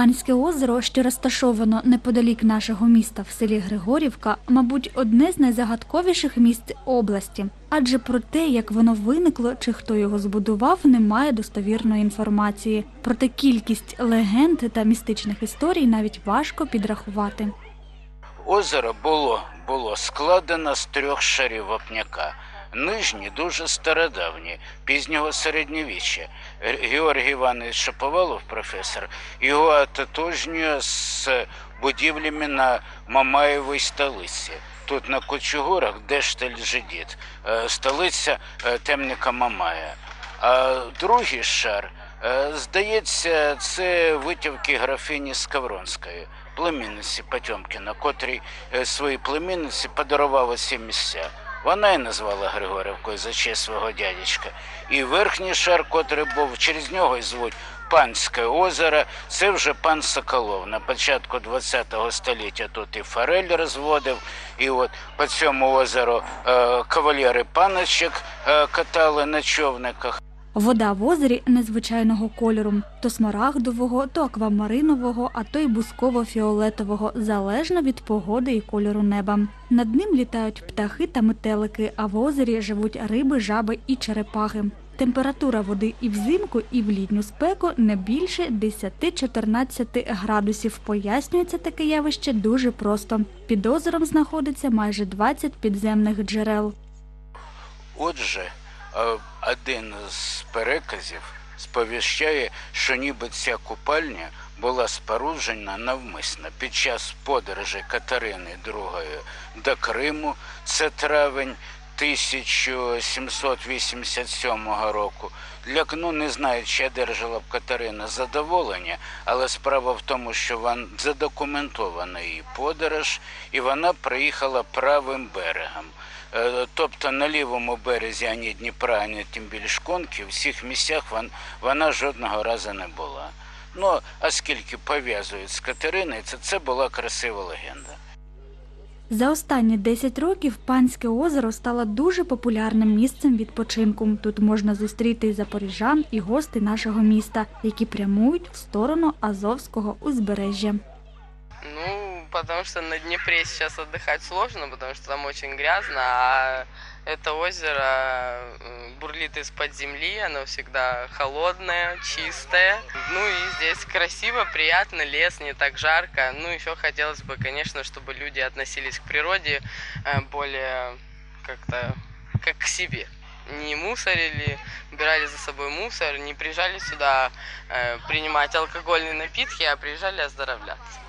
Панське озеро, що розташовано неподалік нашого міста в селі Григорівка, мабуть, одне з найзагадковіших місць області. Адже про те, як воно виникло чи хто його збудував, немає достовірної інформації. Проте кількість легенд та містичних історій навіть важко підрахувати. Озеро було, було складено з трьох шарів вапняка. Нижні дуже стародавні, пізнього середньовіччя. Георгій Іванович Шаповалов, професор, його ототожнює з будівлями на Мамаєвій столиці. Тут на Кучугурах Дештель Жидіт, е, столиця е, темника Мамая. А другий шар, е, здається, це витівки графині Скавронської, племінниці Потьомкіна, котрій своїй племінниці подарувала ці місця. Вона й назвала Григорівкою за честь свого дядечка. І верхній шар, котрий був, через нього і звуть Панське озеро, це вже пан Соколов. На початку ХХ століття тут і форель розводив, і от по цьому озеру е, кавалери паночок е, катали на човниках. Вода в озері незвичайного кольору то смарагдового, то аквамаринового, а то й бусково-фіолетового, залежно від погоди і кольору неба. Над ним літають птахи та метелики, а в озері живуть риби, жаби і черепахи. Температура води і взимку, і в літню спеку не більше 10-14 градусів. Пояснюється таке явище дуже просто. Під озером знаходиться майже 20 підземних джерел. Отже, один з переказів сповіщає, що ніби ця купальня була споруджена навмисно під час подорожі Катерини II до Криму, це травень 1787 року. Для ну, не знаю, чи одержала б Катерина задоволення, але справа в тому, що вон задокументована її подорож, і вона приїхала правим берегом. Е, Тобто на лівому березі ані Дніпра, ані тим більш Конки, в всіх місцях вона жодного разу не була. Ну, а скільки пов'язують з Катериною, це, це була красива легенда. За останні 10 років панське озеро стало дуже популярним місцем відпочинку. Тут можна зустріти і запоріжан, і гостей нашого міста, які прямують в сторону Азовського узбережжя. Потому что на Днепре сейчас отдыхать сложно, потому что там очень грязно, а это озеро бурлит из-под земли, оно всегда холодное, чистое. Ну и здесь красиво, приятно, лес, не так жарко. Ну, еще хотелось бы, конечно, чтобы люди относились к природе э, более как-то как к себе. Не мусорили, убирали за собой мусор, не приезжали сюда э, принимать алкогольные напитки, а приезжали оздоровляться.